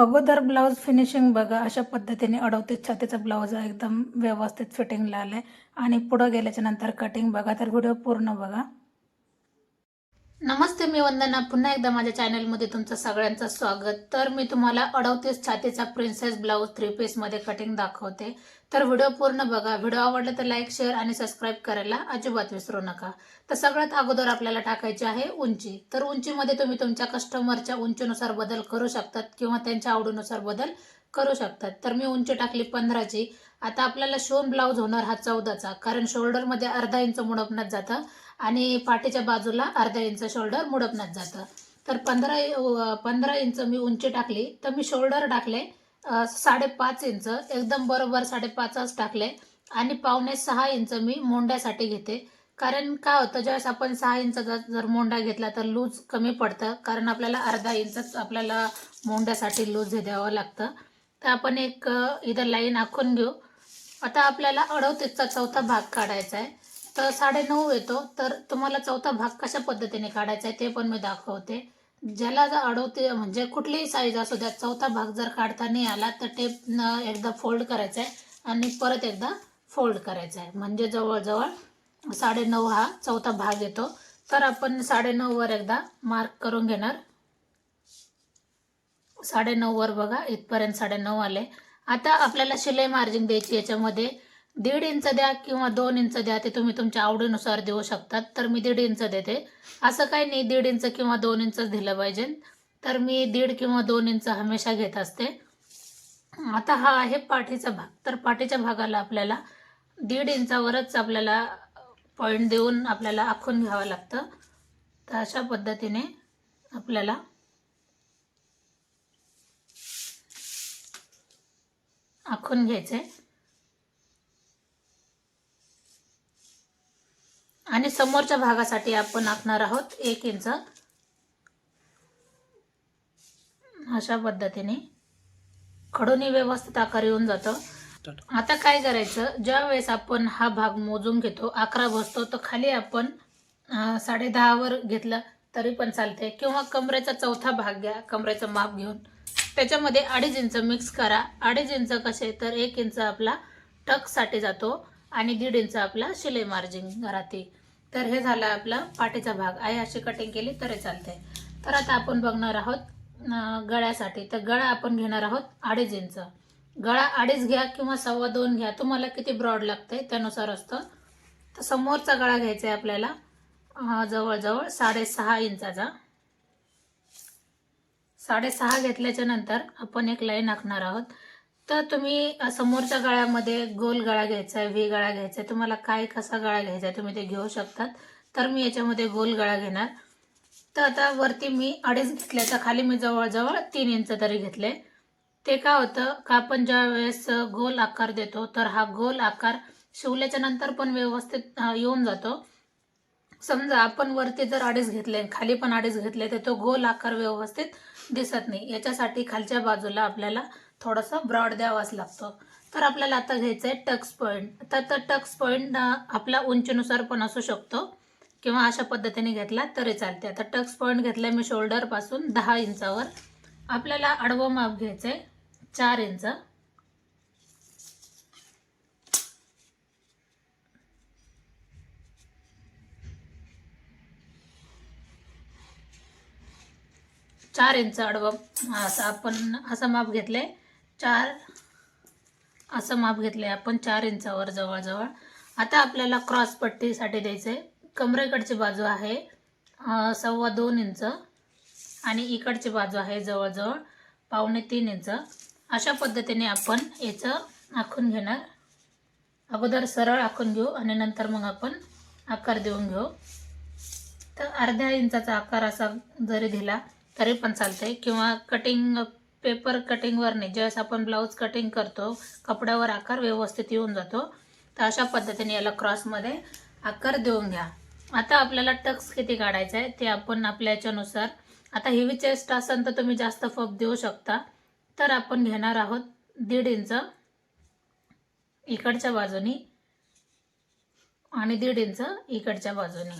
अगोदर blouse finishing बघा अशा पद्धतीने अडवतीस छातीचा ब्लाऊज एकदम व्यवस्थित फिटिंगला आलं आहे आणि पुढं गेल्याच्यानंतर कटिंग बघा. तर व्हिडिओ पूर्ण बघा. नमस्ते मी वंदना. पुन्हा एकदा माझ्या चॅनलमध्ये तुमचं सगळ्यांचं स्वागत. तर मी तुम्हाला अडवतीस छातीचा प्रिन्सेस ब्लाऊज थ्री पीसमध्ये कटिंग दाखवते. तर व्हिडिओ पूर्ण बघा. व्हिडिओ आवडला तर लाईक शेअर आणि सबस्क्राईब करायला अजिबात विसरू नका. तर सगळ्यात अगोदर आपल्याला टाकायची आहे उंची. तर उंचीमध्ये तुम्ही तुमच्या कस्टमरच्या उंचीनुसार बदल करू शकतात किंवा त्यांच्या आवडीनुसार बदल करू शकतात. तर मी उंची टाकली पंधराची आता आपल्याला शिवून ब्लाऊज होणार हा चौदाचा. कारण शोल्डरमध्ये अर्धा इंच मुडपण्यात जातं. आणि पाठीच्या बाजूला अर्धा इंच शोल्डर मुडपण्यात जातं. तर पंधरा पंधरा इंच मी उंची टाकली तर मी शोल्डर टाकले साडेपाच इंच एकदम बरोबर साडेपाचच टाकले आणि पावणे सहा इंच मी मोंड्यासाठी घेते. कारण काय होतं ज्यावेळेस आपण सहा इंचाचा जर मोंडा घेतला तर लूज कमी पडतं. कारण आपल्याला अर्धा इंचच आपल्याला मोंड्यासाठी लूज हे द्यावं लागतं. तर आपण एक इथं लाईन आखून घेऊ. आता आपल्याला अडवतीसचा चौथा भाग काढायचा आहे. तर साडेनऊ येतो. तर तुम्हाला चौथा भाग कशा पद्धतीने काढायचा आहे ते पण मी दाखवते. ज्याला जर अडवते म्हणजे कुठलीही साईज असू द्या चौथा भाग जर काढता नाही आला तर टेप एकदा फोल्ड करायचा आहे आणि परत एकदा फोल्ड करायचा आहे. म्हणजे जवळजवळ साडेनऊ हा चौथा भाग येतो. तर आपण साडेनऊवर एकदा मार्क करून घेणार. साडेनऊवर बघा इथपर्यंत साडेनऊ आले. आता आपल्याला शिलाई मार्जिन द्यायची याच्यामध्ये. दीड इंच द्या किंवा दोन इंच द्या ते तुम्ही तुमच्या आवडीनुसार देऊ शकतात. तर मी दीड इंच देते. असं काही नाही दीड इंच किंवा दोन इंचच दिलं पाहिजे. तर मी दीड किंवा दोन इंच हमेशा घेत असते. आता हा आहे पाठीचा भाग. तर पाठीच्या भागाला आपल्याला दीड इंचावरच आपल्याला पॉईंट देऊन आपल्याला आखून घ्यावं लागतं. तर अशा पद्धतीने आपल्याला आखून घ्यायचे. आणि समोरच्या भागासाठी आपण आखणार आहोत एक इंच. अशा पद्धतीने खडूनी व्यवस्थित आकार येऊन जातो. आता काय करायचं? ज्या वेळेस आपण हा भाग मोजून घेतो अकरा बसतो तर खाली आपण साडे दहावर घेतलं तरी पण चालते किंवा कमरेचा चौथा भाग घ्या कमरेचं माप घेऊन. त्याच्यामध्ये अडीच इंच मिक्स करा. अडीच इंच कसे तर एक इंच आपला टकसाठी जातो आणि दीड इंच आपला शिलाई मार्जिन राहते. तर हे झालं आपला पाठीचा भाग. आहे अशी कटिंग केली तरी चालते तर आता आपण बघणार आहोत गळ्यासाठी. तर गळा आपण घेणार आहोत अडीच इंच. गळा अडीच घ्या किंवा सव्वा दोन घ्या. तुम्हाला किती ब्रॉड लागते त्यानुसार असतं. तर समोरचा गळा घ्यायचा आहे आपल्याला जवळजवळ साडेसहा इंचाचा. साडेसहा घेतल्याच्या नंतर आपण एक लाईन आखणार आहोत. तर तुम्ही समोरच्या गळ्यामध्ये गोल गळा घ्यायचा आहे व्ही गळा घ्यायचा. आहे तुम्हाला काय कसा गळा घ्यायचा आहे तुम्ही ते घेऊ शकतात. तर मी याच्यामध्ये गोल गळा घेणार. तर आता वरती मी अडीच घेतल्याचा खाली मी जवळजवळ तीन इंच तरी घेतले. ते काय होतं? का आपण ज्या वेळेस गोल आकार देतो तर हा गोल आकार शिवल्याच्या नंतर पण व्यवस्थित येऊन जातो. समजा आपण वरती जर अडीच घेतले खाली पण अडीच घेतले तर तो गोल आकार व्यवस्थित दिसत नाही. याच्यासाठी खालच्या बाजूला आपल्याला थोडंसं ब्रॉड द्यावाच लागतो. तर आपल्याला आता घ्यायचं आहे टक्स पॉईंट तर तर टक्स पॉईंट आपला उंचीनुसार पण असू शकतो. किंवा अशा पद्धतीने घेतला तरी चालते आता टक्स पॉईंट घेतला मी शोल्डरपासून दहा इंचावर. आपल्याला आडवं माप घ्यायचं आहे चार इंच. चार इंच आडवं असं आपण असं माप घेतले चार. असं माप घेतले आपण चार इंचावर जवळजवळ. आता आपल्याला क्रॉस पट्टीसाठी द्यायचं आहे कमरेकडची बाजू आहे सव्वा दोन इंच. आणि इकडची बाजू आहे जवळजवळ पावणे तीन इंच. अशा पद्धतीने आपण याचं आखून घेणार. अगोदर सरळ आखून घेऊ आणि नंतर मग आपण आकार देऊन घेऊ. तर अर्ध्या इंचाचा आकार असा जरी दिला तरी पण चालतं आहे किंवा कटिंग पेपर कटिंगवर नाही. ज्यावेळेस आपण ब्लाऊज कटिंग करतो कपड्यावर आकार व्यवस्थित येऊन जातो तर अशा पद्धतीने याला क्रॉसमध्ये आकार देऊन घ्या. आता आपल्याला टक्स किती काढायचं आहे ते आपण आपल्या याच्यानुसार आता हेवी चेस्ट असेल तर तुम्ही जास्त फप देऊ शकता. तर आपण घेणार आहोत दीड इंच इकडच्या बाजूनी आणि दीड इंच इकडच्या बाजूनी.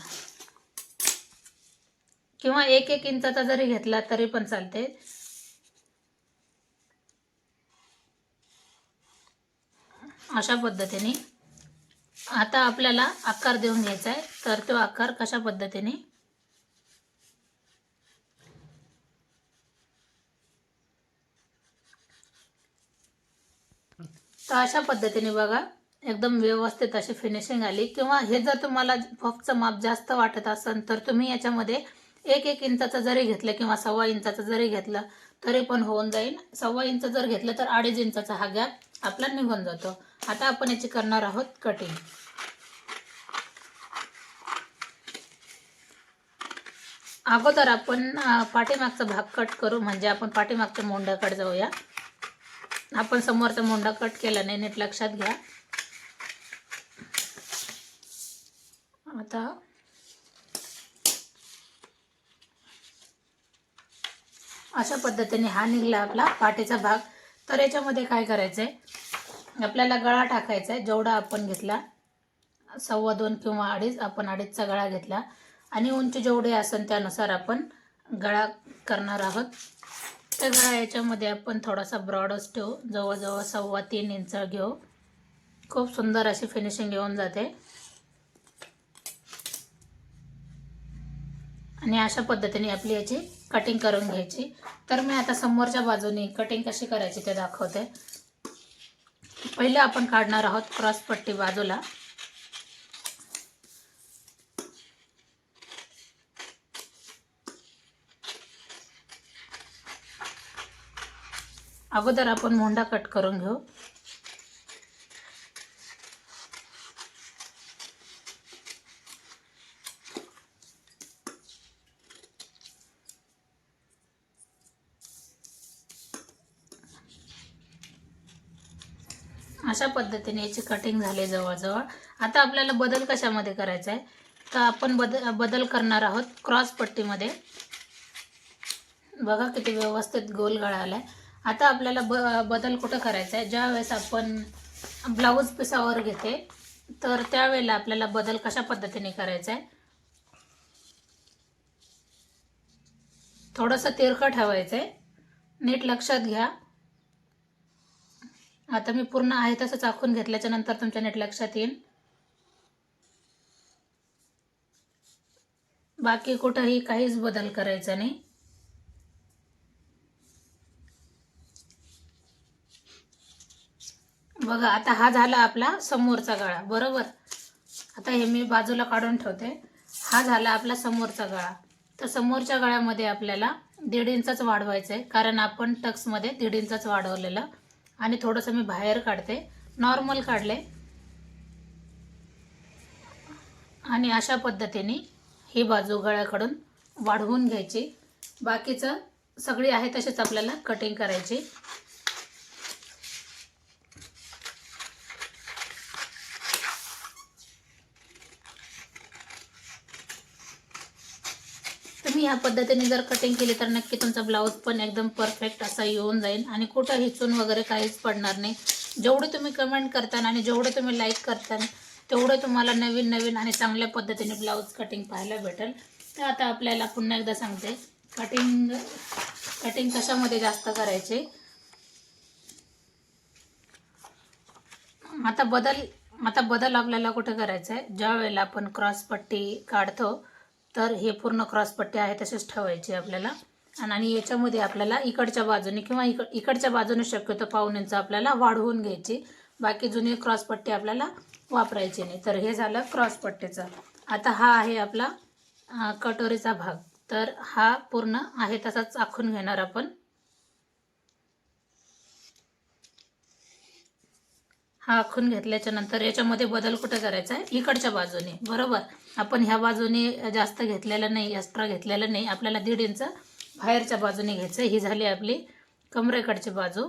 किंवा एक एक इंचाचा जरी घेतला तरी पण चालते. अशा पद्धतीने. आता आपल्याला आकार देऊन घ्यायचा आहे. तर तो आकार कशा पद्धतीने? तर अशा पद्धतीने बघा एकदम व्यवस्थित अशी फिनिशिंग आली. किंवा हे जर तुम्हाला पफचं माप जास्त वाटत असेल तर तुम्ही याच्यामध्ये एक एक इंचाचं जरी घेतलं किंवा सव्वा इंचाचं जरी घेतलं तरी पण होऊन जाईल. सव्वा इंच जर घेतलं तर अडीच इंचाचा हा गॅप आपला निघून जातो. आता आपण याची करणार आहोत कटिंग अगोदर आपण पाठीमागचा भाग कट करू. म्हणजे आपण पाठीमागच्या मोंड्याकडे जाऊया. आपण समोरचा मोंडा कट केला नाही नीट लक्षात घ्या. आता अशा पद्धतीने हा निघला आपला पाठीचा भाग. तर याच्यामध्ये काय करायचं आहे आपल्याला गळा टाकायचा आहे जेवढा आपण घेतला सव्वा दोन किंवा अडीच आपण अडीचचा गळा घेतला. आणि उंची जेवढी असेल त्यानुसार आपण गळा करणार आहोत. त्या गळा याच्यामध्ये आपण थोडासा ब्रॉडच ठेवू. जवळजवळ सव्वा तीन इंच घेऊ. खूप सुंदर अशी फिनिशिंग येऊन जाते. आणि अशा पद्धतीने आपली याची कटिंग करून घ्यायची. तर मी आता समोरच्या बाजूने कटिंग कशी करायची ते दाखवते. पहिले आपण काढणार आहोत क्रॉस पट्टी बाजूला. अगोदर आपण मोंडा कट करून घेऊ. अशा पद्धतीने याची कटिंग झाली जवळजवळ. आता आपल्याला बदल कशामध्ये करायचा आहे तर आपण बदल बदल करणार आहोत क्रॉस पट्टीमध्ये. बघा किती व्यवस्थित गोल गळाला आहे आता आपल्याला ब बदल कुठं करायचा आहे ज्या वेळेस आपण ब्लाऊज पिसावर घेते तर त्यावेळेला आपल्याला बदल कशा पद्धतीने करायचा आहे थोडंसं तिरकं ठेवायचं आहे नीट लक्षात घ्या. आता मी पूर्ण आहे तसं चाकून घेतल्याच्या नंतर तुमच्या नीट लक्षात येईल. बाकी कुठंही काहीच बदल करायचा नाही. बघा आता हा झाला आपला समोरचा गळा बरोबर? आता हे मी बाजूला काढून ठेवते. हा झाला आपला समोरचा गळा. तर समोरच्या गळ्यामध्ये आपल्याला दीड इंचच वाढवायचं आहे कारण आपण टक्समध्ये दीड इंचच वाढवलेलं आणि थोडंसं मी बाहेर काढते. नॉर्मल काढले. आणि अशा पद्धतीने ही बाजू गळ्याकडून वाढवून घ्यायची. बाकीचं सगळी आहे तशीच आपल्याला कटिंग करायची. तुम्ही ह्या पद्धतीने जर कटिंग केली तर नक्की तुमचा ब्लाऊज पण एकदम परफेक्ट असा येऊन जाईल. आणि कुठं हिचून वगैरे काहीच पडणार नाही. जेवढे तुम्ही कमेंट करताना आणि जेवढे तुम्ही लाईक करताना तेवढं तुम्हाला नवीन नवीन आणि चांगल्या पद्धतीने ब्लाऊज कटिंग पाहायला भेटेल. तर आता आपल्याला पुन्हा एकदा सांगते कटिंग कटिंग कशामध्ये जास्त करायचे? आता बदल आता बदल आपल्याला कुठे करायचा आहे ज्या वेळेला आपण क्रॉस पट्टी काढतो तर हे पूर्ण क्रॉस पट्टी आहे तसेच ठेवायची आपल्याला. आणि- याच्यामध्ये आपल्याला इकडच्या बाजूने किंवा इकड इकडच्या बाजूने शक्यतो पाऊन इंच आपल्याला वाढवून घ्यायची. बाकी जुनी क्रॉस पट्टी आपल्याला वापरायची नाही. तर हे झालं क्रॉसपट्टीचं आता हा आहे आपला कटोरीचा भाग. तर हा पूर्ण आहे तसाच आखून घेणार आपण. हा आखून घेतल्याच्या नंतर याच्यामध्ये बदल कुठे करायचा आहे? इकडच्या बाजूने. बरोबर? आपण ह्या बाजूने जास्त घेतलेलं नाही एक्स्ट्रा घेतलेलं नाही. आपल्याला दीड इंच बाहेरच्या बाजूने घ्यायचं ही झाली आपली कमरेकडची बाजू.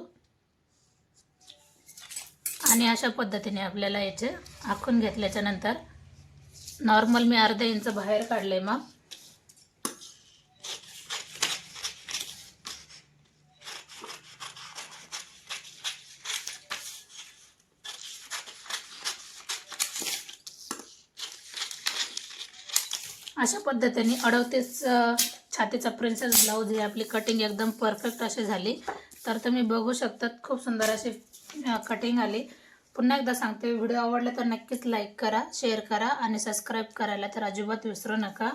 आणि अशा पद्धतीने आपल्याला याचे आखून घेतल्याच्या नंतर नॉर्मल मी अर्धा इंच बाहेर काढले मग. अशा पद्धतीने अडवतीस छातीचा प्रिन्सेस ब्लाऊज ही आपली कटिंग एकदम परफेक्ट अशी झाली. तर तुम्ही बघू शकतात खूप सुंदर अशी कटिंग आली. पुन्हा एकदा सांगते व्हिडिओ आवडला तर नक्कीच लाईक करा शेअर करा आणि सबस्क्राईब करायला तर अजिबात विसरू नका.